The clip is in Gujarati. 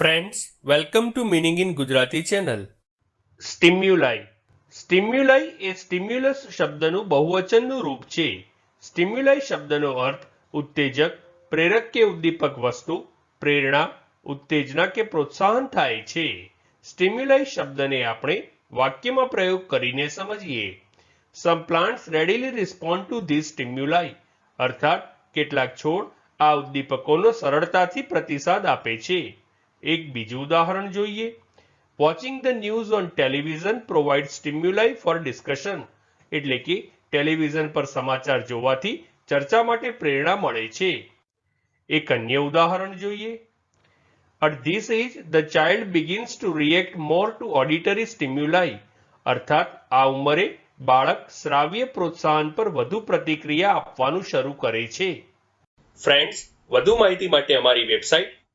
Friends welcome to meaning in Gujarati channel stimuli stimuli A stimulus શબ્દનું બહુવચનનું રૂપ છે. સ્ટિમ્યુલાઈ શબ્દનો અર્થ ઉત્તેજક, પ્રેરક કે ઉદ્દીપક વસ્તુ, પ્રેરણા, ઉત્તેજના કે પ્રોત્સાહન થાય છે. સ્ટિમ્યુલાઈ શબ્દને આપણે વાક્યમાં પ્રયોગ કરીને સમજીએ. Some plants readily respond to this stimuli અર્થાત, કેટલાક છોડ આ ઉદ્દીપકોનો સરળતાથી પ્રતિસાદ આપે છે. એક બીજું ઉદાહરણ જોઈએ. Watching the news on television provide stimuli for discussion એટલે કે ટેલિવિઝન પર સમાચાર જોવાથી ચર્ચા માટે પ્રેરણા મળે છે. એક અન્ય ઉદાહરણ જોઈએ. At this age, the child begins to react more to auditory stimuli. અર્થાત આ ઉંમરે બાળક શ્રાવ્ય પ્રોત્સાહન પર વધુ પ્રતિક્રિયા આપવાનું શરૂ કરે છે. ફ્રેન્ડ્સ વધુ માહિતી માટે અમારી website